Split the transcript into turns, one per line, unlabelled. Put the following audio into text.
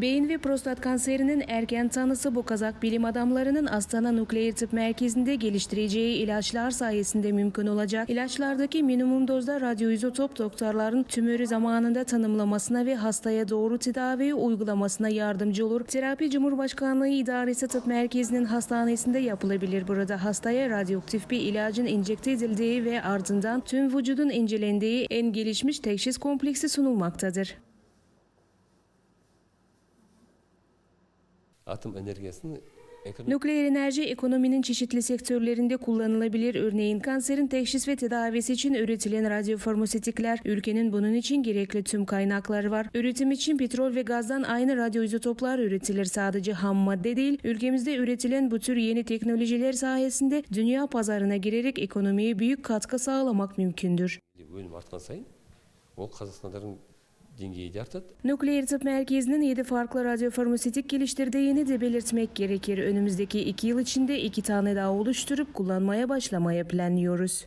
Beyin ve prostat kanserinin erken tanısı bu kazak bilim adamlarının Astana Nukleer Tıp Merkezi'nde geliştireceği ilaçlar sayesinde mümkün olacak. İlaçlardaki minimum dozda radyoizotop doktorların tümörü zamanında tanımlamasına ve hastaya doğru tedavi uygulamasına yardımcı olur. Terapi Cumhurbaşkanlığı İdaresi Tıp Merkezi'nin hastanesinde yapılabilir. Burada hastaya radyoaktif bir ilacın enjekte edildiği ve ardından tüm vücudun incelendiği en gelişmiş teşhis kompleksi sunulmaktadır.
atom enerjisini
Nükleer enerji ekonominin çeşitli sektörlerinde kullanılabilir. Örneğin kanserin teşhis ve tedavisi için üretilen radyofarmasötikler, ülkenin bunun için gerekli tüm kaynakları var. Üretim için petrol ve gazdan aynı radyoizotoplar üretilir. Sadece ham madde değil, ülkemizde üretilen bu tür yeni teknolojiler sayesinde dünya pazarına girerek ekonomiye büyük katkı sağlamak mümkündür.
Bölüm artkan sayın, o Kazakistan'ların dingeyi artır.
Nükleer tıp merkezinin 7 farklı radyofarmasötik geliştirdiğini de belirtmek gerekir. Önümüzdeki 2 yıl içinde 2 tane daha oluşturup kullanmaya başlamaya planlıyoruz.